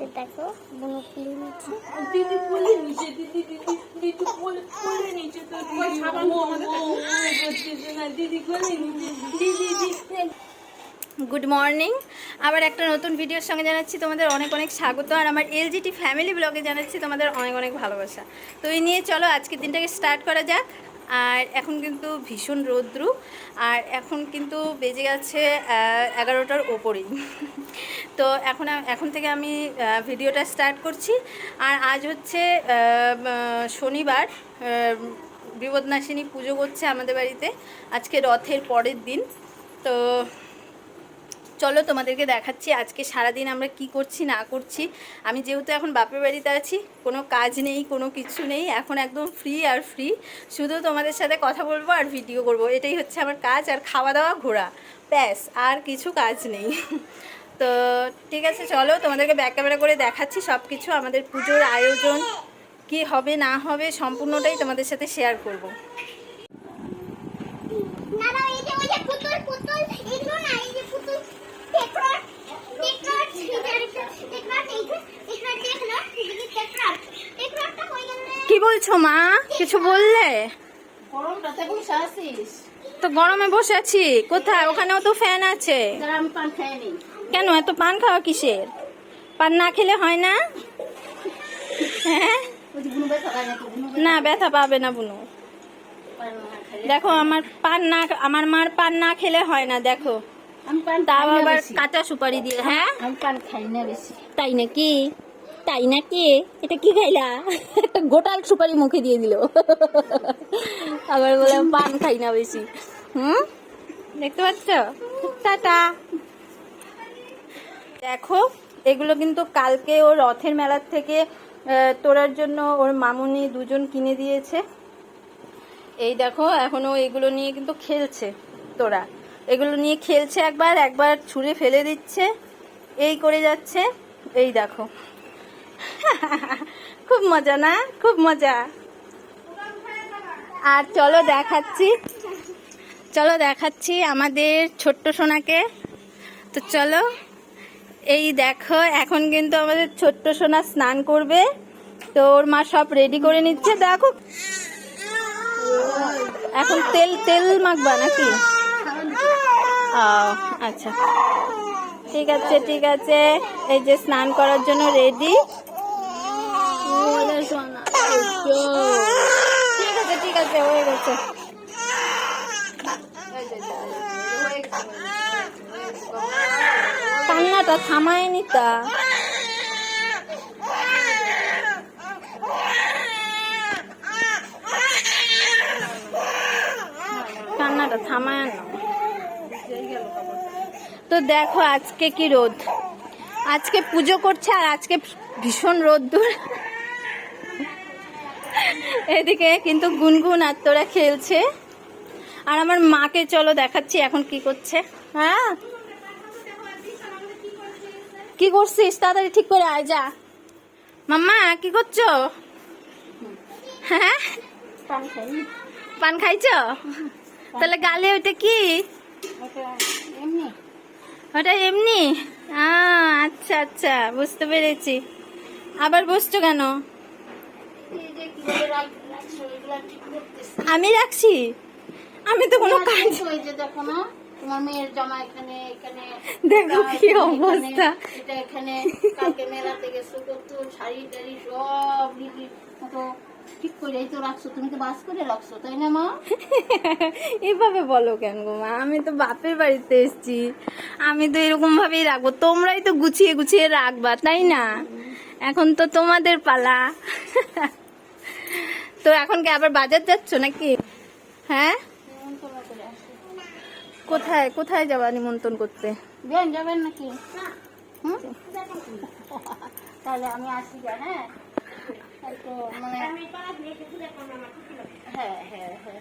তো দেখো বুনো ফুলে নিচ্ছে দিদি ফুলে নিচে দিদি দিদি দিদি ফুলে ফুলে নিচে তো দিদি ও, ও, ও করতেছে না দিদি ফুলে নিচে দিদি দিদি গুড মর্নিং আবার একটা নতুন ভিডিওর সঙ্গে জানাচ্ছি তোমাদের অনেক অনেক স্বাগত, আর আমার এলজিটি ফ্যামিলি ব্লগে জানাচ্ছি তোমাদের অনেক অনেক ভালোবাসা। তো এই নিয়ে চলো আজকের দিনটাকে স্টার্ট করা যাক। আর এখন কিন্তু ভীষণ রৌদ্রু, আর এখন কিন্তু বেজে গেছে এগারোটার ওপরেই। তো এখন এখন থেকে আমি ভিডিওটা স্টার্ট করছি। আর আজ হচ্ছে শনিবার বিপদনাশিনী পুজো করছে আমাদের বাড়িতে। আজকে রথের পরের দিন। তো চলো তোমাদেরকে দেখাচ্ছি আজকে সারাদিন আমরা কি করছি, না করছি। আমি যেহেতু এখন বাপের বাড়িতে আছি, কোনো কাজ নেই, কোনো কিছু নেই, এখন একদম ফ্রি আর ফ্রি শুধু তোমাদের সাথে কথা বলব আর ভিডিও করব। এটাই হচ্ছে আমার কাজ আর খাওয়া দাওয়া ঘোরা। ব্যাস, আর কিছু কাজ নেই। তো ঠিক আছে, চলো তোমাদেরকে ব্যাক ক্যামেরা করে দেখাচ্ছি সব কিছু আমাদের পুজোর আয়োজন, কি হবে, না হবে, সম্পূর্ণটাই তোমাদের সাথে শেয়ার করব না না এই যে ওই যে পুতুল পুতুল এগুলো না এই যে পুতুল টেকরট টেকরট টেকরট এই যে টেকরট দেখল এই যে টেকরট টেকরটটা হয়ে গেলে কি বলছো মা? কিছু বললে? তো গরমে বসে আছি। কোথায়? ওখানেও তো ফ্যান আছে। কেন? এত পান খাওয়া কিসের? পান না খেলে হয় না? হ্যাঁ? না ব্যথা পাবে না বুনু। দেখো আমার পান না আমার মার পান না খেলে হয় না দেখো। তাও আবার কাঁচা সুপারি দিয়ে হ্যাঁ? আমি পান খাই না বেশি। তাই নাকি? তাই নাকি? এটা কি খাইলা? একটা গোটাল সুপারি মুখে দিয়ে দিল। আবার বলে পান খাই না বেশি। হুম? দেখতে পাচ্ছ? টাটা। দেখো এগুলো কিন্তু কালকে ও রথের মেলার থেকে তোলার জন্য ওর মামুনি দুজন কিনে দিয়েছে। এই দেখো এখনও এগুলো নিয়ে কিন্তু খেলছে তোরা। এগুলো নিয়ে খেলছে একবার একবার ছুঁড়ে ফেলে দিচ্ছে। এই করে যাচ্ছে। এই দেখো। খুব মজা না? খুব মজা। আর চলো দেখাচ্ছি। চলো দেখাচ্ছি আমাদের ছোট্ট সোনাকে। তো চলো, এই দেখো, এখন কিন্তু আমাদের ছোট্ট সোনা স্নান করবে। তো ওর মা সব রেডি করে নিচ্ছে। দেখো। এখন তেল তেল মাখবা নাকি? আচ্ছা। ঠিক আছে ঠিক আছে। এই যে স্নান করার জন্য রেডি ঠিক আছে ঠিক আছে, হয়ে গেছে। কান্নাটা থামায়নি তা। কান্নাটা থামায় না। তো দেখো আজকে কি রোদ। আজকে পুজো করছে আর আজকে ভীষণ রোদ্দুর। এদিকে কিন্তু গুনগুন আর তোরা খেলছে। আর আমার মাকে চলো দেখাচ্ছি এখন কি করছে। হ্যাঁ? কি করছিস? তাড়াতাড়ি ঠিক করে আয় যা। মাম্মা কি করছ? হ্যাঁ? পান খাই পান খাইছো? তাহলে গালে ওইটা কি? ওটা এমনি? আচ্ছা আচ্ছা বুঝতে পেরেছি। আবার বসছো কেন? আমি রাখছি? আমি তো কোনো কাজ দেখো না তোমার মেয়ের জামা এখানে এখানে দেখো কি অবস্থা। এটা এখানে কালকে মেলাতে গেছো কত শাড়ি টাড়ি সব ঠিক করে তো রাখছো তুমি তো বাস করে রাখছো তাই না মা? এভাবে বলো কেন গো মা? আমি তো বাপের বাড়িতে এসেছি। আমি তো এরকম ভাবেই রাখব। তোমরাই তো গুছিয়ে গুছিয়ে রাখবা তাই না? এখন তো তোমাদের পালা। তো এখন কি আবার বাজার যাচ্ছ নাকি? হ্যাঁ। কোথায় কোথায় যাবা নিমন্ত্রণ করতে? যাবেন নাকি? তাহলে আমি আসি হ্যাঁ? মানে হ্যাঁ হ্যাঁ হ্যাঁ।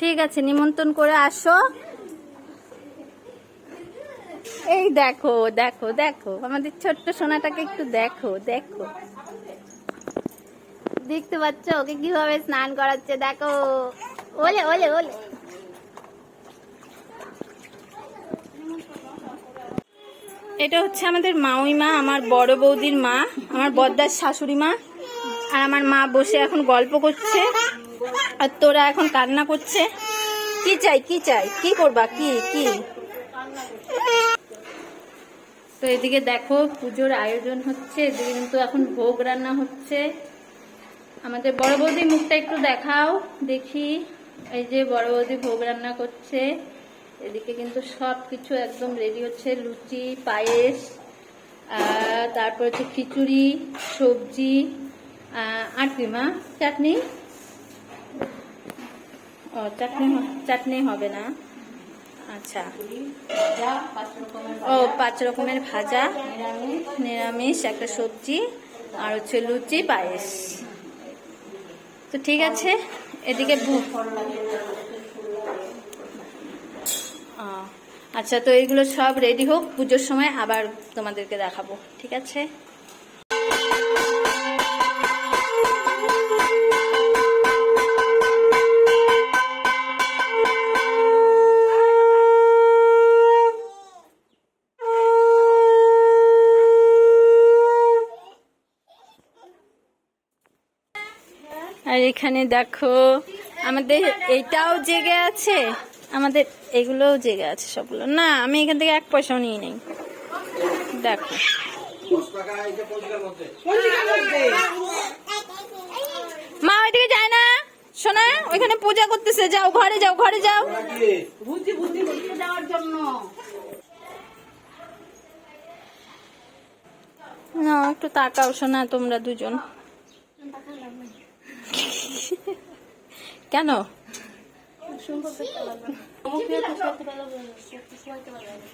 ঠিক আছে, নিমন্ত্রণ করে আসো। এই দেখো দেখো দেখো, আমাদের ছোট্ট সোনাটাকে একটু দেখো দেখো। দেখতে পাচ্ছ ওকে কীভাবে স্নান করাচ্ছে, দেখো। ওলে ওলে ওলে। এটা হচ্ছে আমাদের মাউই মা, আমার বড় বৌদির মা, আমার বদ্দার শাশুড়ি মা, আর আমার মা বসে এখন গল্প করছে, আর তোরা এখন কান্না করছে। কি চাই কি চাই? কি করবা? কি কি? তো এদিকে দেখো, পুজোর আয়োজন হচ্ছে, এদিকে কিন্তু এখন ভোগ রান্না হচ্ছে। আমাদের বড় বৌদির মুখটা একটু দেখাও, দেখি। এই যে বড় বৌদি ভোগ রান্না করছে। এদিকে কিন্তু সব কিছু একদম রেডি হচ্ছে, লুচি, পায়েস তারপর হচ্ছে খিচুড়ি, সবজি আর কি মা? চাটনি? ও, চাটনি চাটনি হবে না। আচ্ছা। ও, পাঁচ রকমের ভাজা, নিরামিষ, একটা সবজি, আর হচ্ছে লুচি, পায়েস। তো ঠিক আছে, এদিকে ভু- ও, আচ্ছা তো এইগুলো সব রেডি হোক, পুজোর সময় আবার তোমাদেরকে দেখাবো, ঠিক আছে? আর এখানে দেখো, আমাদের এইটাও জেগে আছে? আমাদের এগুলোও জেগে আছে সবগুলো। না, আমি এখান থেকে এক পয়সাও নিয়ে নেই। দেখো। মা, ওইদিকে যায় না? শোনা ওইখানে পূজা করতেছে। যাও, ঘরে যাও ঘরে যাও। না, একটু তাকাও শোনা তোমরা দুজন। কেন? Şunu da beklemedim. Ama fiyatı şartı bana veriyoruz. Yoksa şartı bana veriyoruz.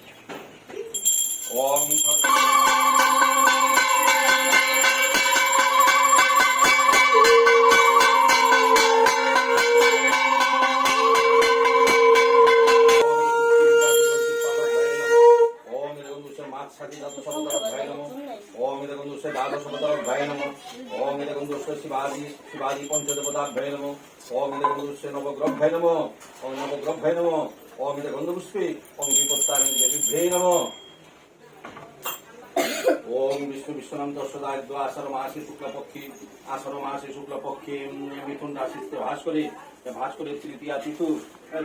শিবাজি পঞ্চদেবতা ভাই নমো। ওম ইদগুন্দুসে নবগ্রহ ভাই নমো। ওম নবগ্রহ ভাই নমো ওম ইদগুন্দুপুষ্পে ওম বিষ্ণু বিশ্বনাম দর্শদায়দ্য আষাঢ় মাসে শুক্লপক্ষী আষাঢ় মাসে শুক্লপক্ষী মিথুন রাশিতে ভাস করে ভাস করে তৃতীয়া তিথু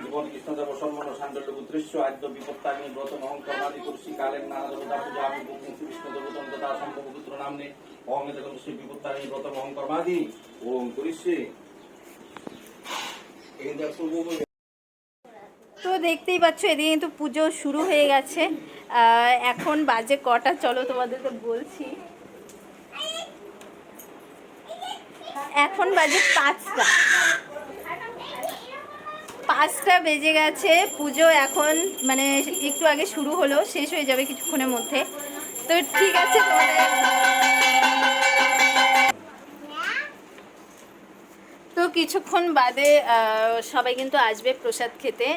জীবন কৃষ্ণদেব সম্মান সান্ডল্য পুত্রেশ্ব আদ্য বিপত্তাগ্নি ব্রত মহঙ্কর আদি কুর্ষি কালের নানা দেবতা পূজা আমি বিষ্ণু দেবতন তথা সম্ভব পুত্র নামনে ওম এতে শ্রী বিপত্তাগ্নি ব্রত মহঙ্কর মাদি ওম করিষ্যে। তো দেখতেই পাচ্ছ, এদিকে কিন্তু পুজো শুরু হয়ে গেছে। এখন বাজে কটা? চলো তোমাদেরকে বলছি। এখন বাজে পাঁচটা। পাঁচটা বেজে গেছে। পুজো এখন মানে একটু আগে শুরু হলো, শেষ হয়ে যাবে কিছুক্ষণের মধ্যে। তো ঠিক আছে তো কিছুক্ষণ বাদে সবাই কিন্তু আসবে প্রসাদ খেতে।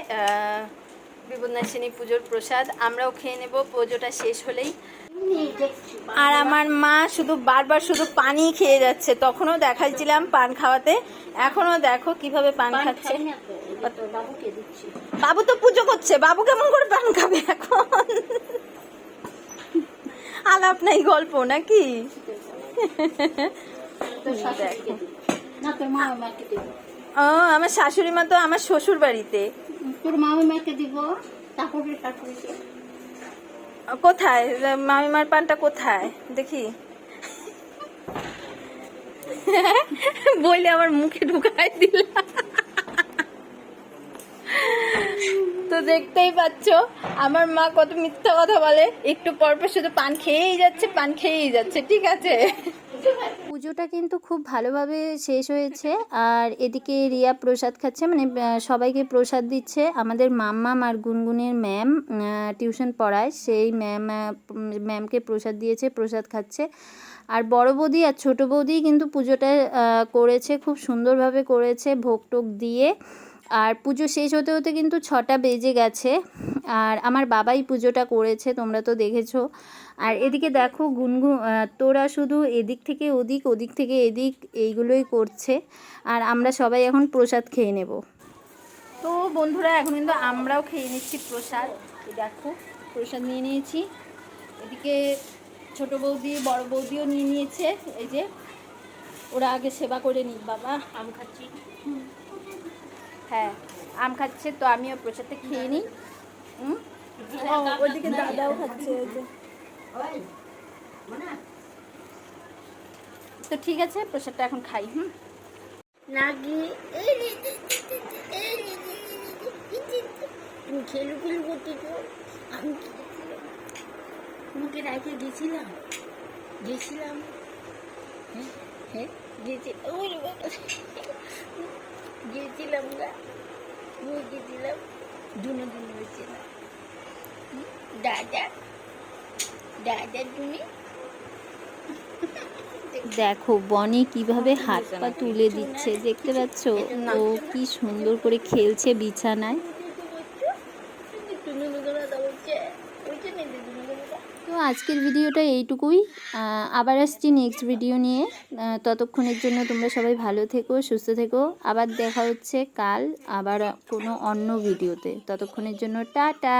বিপদনাশিনী পুজোর প্রসাদ আমরাও খেয়ে নেব পুজোটা শেষ হলেই। আর আমার মা শুধু বারবার শুধু পানি খেয়ে যাচ্ছে তখনও দেখাইছিলাম পান খাওয়াতে এখনও দেখো কীভাবে পান খাচ্ছে। বাবু তো পুজো করছে বাবু কেমন করে পান খাবে এখন? আলাপ নাই গল্প নাকি? ও আমার শাশুড়ি মা তো আমার শ্বশুর বাড়িতে তোর মা মাকে দিব, তারপরে কোথায়? মামিমার পানটা কোথায়? দেখি। বইলে আমার মুখে ঢুকাই দিল। তো দেখতেই পাচ্ছ, আমার মা কত মিথ্যা কথা বলে। একটু পরপর শুধু পান খেয়েই যাচ্ছে, পান খেয়েই যাচ্ছে, ঠিক আছে? পুজোটা কিন্তু খুব ভালোভাবে শেষ হয়েছে। আর এদিকে রিয়া প্রসাদ খাচ্ছে মানে সবাইকে প্রসাদ দিচ্ছে। আমাদের মাম্মাম আর গুনগুনের ম্যাম টিউশন পড়ায়। সেই ম্যাম ম্যামকে প্রসাদ দিয়েছে, প্রসাদ খাচ্ছে। আর বড় বৌদি আর ছোট বৌদি কিন্তু পুজোটা করেছে, খুব সুন্দরভাবে করেছে, ভোগ টোক দিয়ে। আর পুজো শেষ হতে হতে কিন্তু ছটা বেজে গেছে। আর আমার বাবাই পুজোটা করেছে, তোমরা তো দেখেছ। আর এদিকে দেখো গুনগুন তোরা শুধু এদিক থেকে ওদিক ওদিক থেকে এদিক, এইগুলোই করছে। আর আমরা সবাই এখন প্রসাদ খেয়ে নেব। তো বন্ধুরা, এখন কিন্তু আমরাও খেয়ে নিচ্ছি প্রসাদ। দেখো, প্রসাদ নিয়ে নিয়েছি। এদিকে ছোট বৌদি, বড় বৌদিও নিয়ে নিয়েছে। এই যে, ওরা আগে সেবা করে নিক, বাবা। আম খাচ্ছি। হ্যাঁ আম খাচ্ছে, তো আমিও প্রসাদটা খেয়ে নিই। ওদিকে দাদাও খাচ্ছে। তো ঠিক আছে প্রসাদটা এখন খাই হুম? রে, তুমি খেলু খেলু করতেছ আমি তোমাকে রাখে গেছিলাম গেছিলাম হ্যাঁ হ্যাঁ গেছিলাম গেছিলাম গা গেছিলাম দুনো দিন হয়েছিলাম দাদা তুমি দেখো বনি কীভাবে হাত পা তুলে দিচ্ছে দেখতে পাচ্ছ? ও কি সুন্দর করে খেলছে বিছানায়। তো আজকের ভিডিওটা এইটুকুই। আবার আসছি নেক্সট ভিডিও নিয়ে। ততক্ষণের জন্য তোমরা সবাই ভালো থেকো সুস্থ থেকো। আবার দেখা হচ্ছে কাল আবার কোনো অন্য ভিডিওতে ততক্ষণের জন্য টাটা!